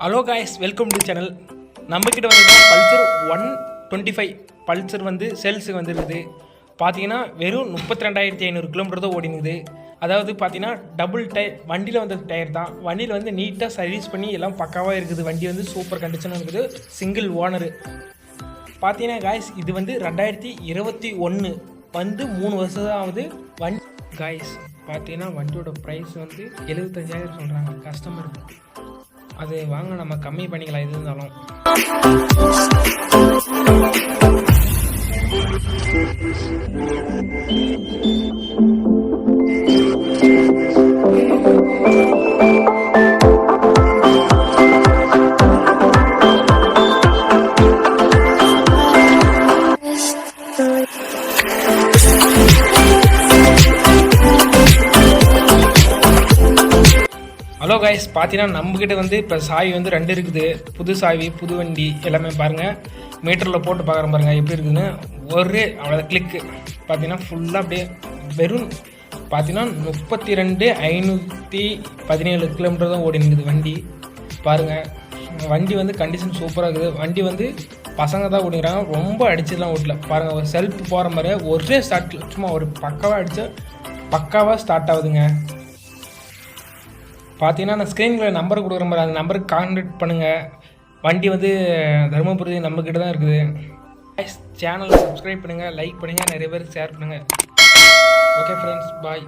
Hello guys welcome to channel நம்மக்கிட்ட வந்து Pulsar one twenty five Pulsar வந்து சேல்ஸுக்கு வந்துருக்குது. பார்த்தீங்கன்னா வெறும் முப்பத்தி ரெண்டாயிரத்தி ஐநூறு கிலோமீட்டர் தான் ஓடினுது அதாவது பார்த்தீங்கன்னா டபுள் டயர் வண்டியில் வந்த டயர் தான். வண்டியில் வந்து நீட்டாக சர்வீஸ் பண்ணி எல்லாம் பக்காவாக இருக்குது. வண்டி வந்து சூப்பர் கண்டிஷனாக இருக்குது. சிங்கிள் ஓனரு பார்த்தீங்கன்னா காய்ஸ் இது வந்து ரெண்டாயிரத்தி இருபத்தி ஒன்று வந்து மூணு வருஷம் தான் ஆகுது. வண்டி காய்ஸ் பார்த்தீங்கன்னா வண்டியோட ப்ரைஸ் வந்து எழுபத்தஞ்சாயிரம் சொல்கிறாங்க கஸ்டமருக்கு அது வாங்க நம்ம கம்மி பண்ணிக்கலாம் எது இருந்தாலும். ஹலோ கைஸ் பார்த்தீங்கன்னா நம்மக்கிட்ட வந்து இப்போ சாவி வந்து ரெண்டு இருக்குது. புது சாவி புது வண்டி எல்லாமே பாருங்கள் மீட்டரில் போட்டு பார்க்குற பாருங்கள் எப்படி இருக்குதுன்னு? ஒரே அவ்வளோ கிளிக்கு பார்த்தீங்கன்னா ஃபுல்லாக அப்படியே வெறும் பார்த்தீங்கன்னா முப்பத்தி ரெண்டு ஐநூற்றி பதினேழு கிலோமீட்டர் தான் ஓடி நிற்குது வண்டி. பாருங்கள் வண்டி வந்து கண்டிஷன் சூப்பராக இருக்குது. வண்டி வந்து பசங்க தான் ஓடிக்கிறாங்க. ரொம்ப அடிச்சுலாம் ஓட்டல பாருங்கள் ஒரு செல்ஃப் போகிற மாதிரியே ஒரே ஸ்டார்ட் சும்மா ஒரு பக்காவாக அடிச்சு பக்காவாக ஸ்டார்ட் ஆகுதுங்க. பார்த்தீங்கன்னா நான் ஸ்க்ரீனில் நம்பர் கொடுக்குற மாதிரி அந்த நம்பருக்கு கான்டாக்ட் பண்ணுங்கள் வண்டி வந்து தருமபுரி நம்மக்கிட்ட தான் இருக்குது. சேனலை சப்ஸ்கிரைப் பண்ணுங்கள் லைக் பண்ணுங்கள் நிறைய பேருக்கு ஷேர் பண்ணுங்கள் ஓகே ஃப்ரெண்ட்ஸ் பாய்